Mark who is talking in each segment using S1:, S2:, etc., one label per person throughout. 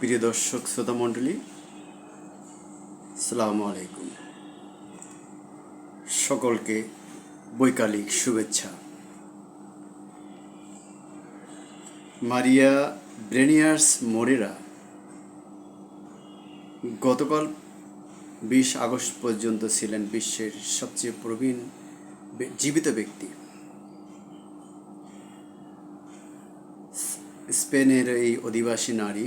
S1: প্রিয় দর্শক, শ্রোতা মণ্ডলী সালামু আলাইকুম। সকলকে বৈকালিক শুভেচ্ছা। মারিয়া ব্রেনিয়ার্স মোরেরা গতকাল বিশ আগস্ট পর্যন্ত ছিলেন বিশ্বের সবচেয়ে প্রবীণ জীবিত ব্যক্তি। স্পেনের এই অধিবাসী নারী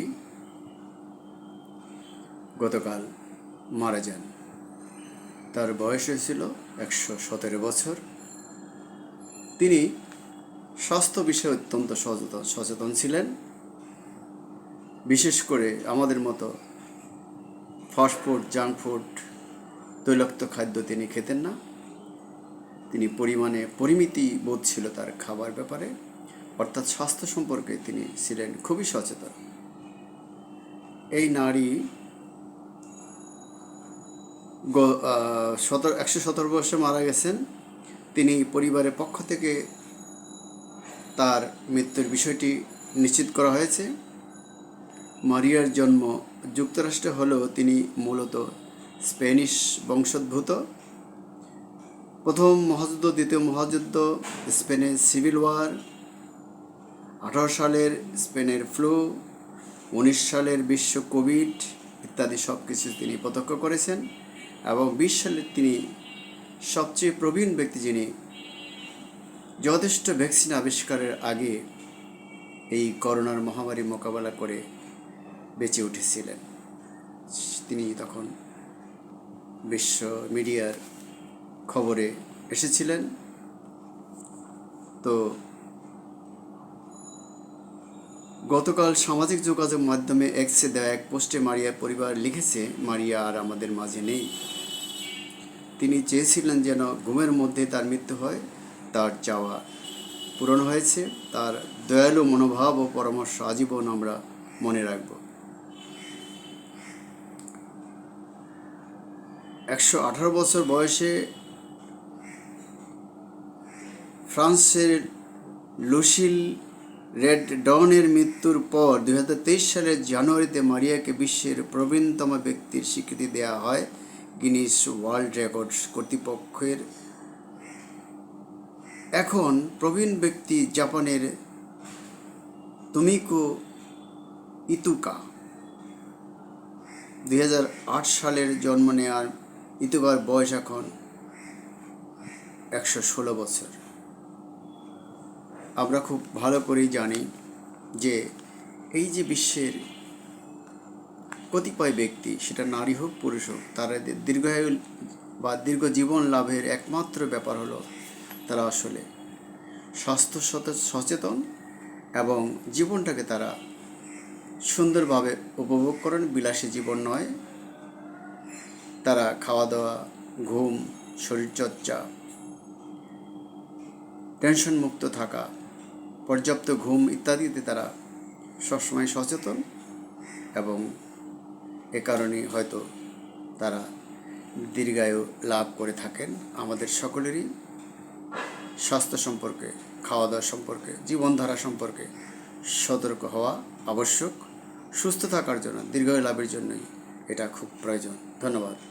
S1: গতকাল মারা যান। তার বয়স হয়েছিল একশো সতেরো বছর। তিনি স্বাস্থ্য বিষয়ে অত্যন্ত সচেতন সচেতন ছিলেন। বিশেষ করে আমাদের মতো ফাস্টফুড জাঙ্ক ফুড, তৈলাক্ত খাদ্য তিনি খেতেন না। তিনি পরিমাণে পরিমিতি বোধ ছিল তার খাবার ব্যাপারে। অর্থাৎ স্বাস্থ্য সম্পর্কে তিনি ছিলেন খুবই সচেতন। এই নারী সতেরো, একশো সতেরো বর্ষে মারা গেছেন। তিনি পরিবারের পক্ষ থেকে তার মৃত্যুর বিষয়টি নিশ্চিত করা হয়েছে। মারিয়ার জন্ম যুক্তরাষ্ট্রে হলেও তিনি মূলত স্প্যানিশ বংশোদ্ভূত। প্রথম মহাযুদ্ধ, দ্বিতীয় মহাযুদ্ধ, স্পেনের সিভিল ওয়ার। আঠারো সালের স্পেনের ফ্লু, উনিশ সালের বিশ্ব কোভিড ইত্যাদি সব কিছু তিনি প্রত্যক্ষ করেছেন। এবং সালে তিনি সবচেয়ে প্রবীণ ব্যক্তি যিনি যথেষ্ট ভ্যাকসিন আবিষ্কারের আগে এই করোনার মহামারী মোকাবেলা করে বেঁচে উঠেছিলেন। তিনি তখন বিশ্ব মিডিয়ার খবরে এসেছিলেন। তো গতকাল সামাজিক যোগাযোগ মাধ্যমে এক্সে দেওয়া এক পোস্টে মারিয়ার পরিবার লিখেছে, মারিয়া আর আমাদের মাঝে নেই। তিনি চেয়েছিলেন যেন ঘুমের মধ্যে তার মৃত্যু হয়, তার চাওয়া পূরণ হয়েছে, তার দয়ালু মনোভাব ও পরামর্শ আজীবন আমরা মনে রাখব। একশো আঠারো বছর বয়সে ফ্রান্সের লুসিল রেড ডনের মৃত্যুর পর দু হাজার তেইশ সালের জানুয়ারিতে মারিয়াকে বিশ্বের প্রবীণতম ব্যক্তির স্বীকৃতি দেওয়া হয় গিনিস ওয়ার্ল্ড রেকর্ডস কর্তৃপক্ষের। এখন প্রবীণ ব্যক্তি জাপানের তুমিকো ইতুকা। দু হাজার আট সালের জন্ম নেওয়ার ইতুকার বয়স এখন একশো ষোলো বছর। আমরা খুব ভালো করেই জানি যে এই যে বিশ্বের কতিপয় ব্যক্তি, সেটা নারী হোক, পুরুষ হোক, তারা দীর্ঘায়ু বা দীর্ঘ জীবন লাভের একমাত্র ব্যাপার হলো তারা আসলে স্বাস্থ্য সচেতন এবং জীবনটাকে তারা সুন্দরভাবে উপভোগ করেন। বিলাসী জীবন নয়। তারা খাওয়া দাওয়া ঘুম, শরীরচর্চা টেনশন মুক্ত থাকা পর্যাপ্ত ঘুম ইত্যাদিতে তারা সবসময় সচেতন এবং এ কারণেই হয়তো তারা দীর্ঘায়ু লাভ করে থাকেন। আমাদের সকলেরই স্বাস্থ্য সম্পর্কে খাওয়া দাওয়া সম্পর্কে, জীবনধারা সম্পর্কে সতর্ক হওয়া আবশ্যক। সুস্থ থাকার জন্য, দীর্ঘায়ু লাভের জন্যই এটা খুব প্রয়োজন। ধন্যবাদ।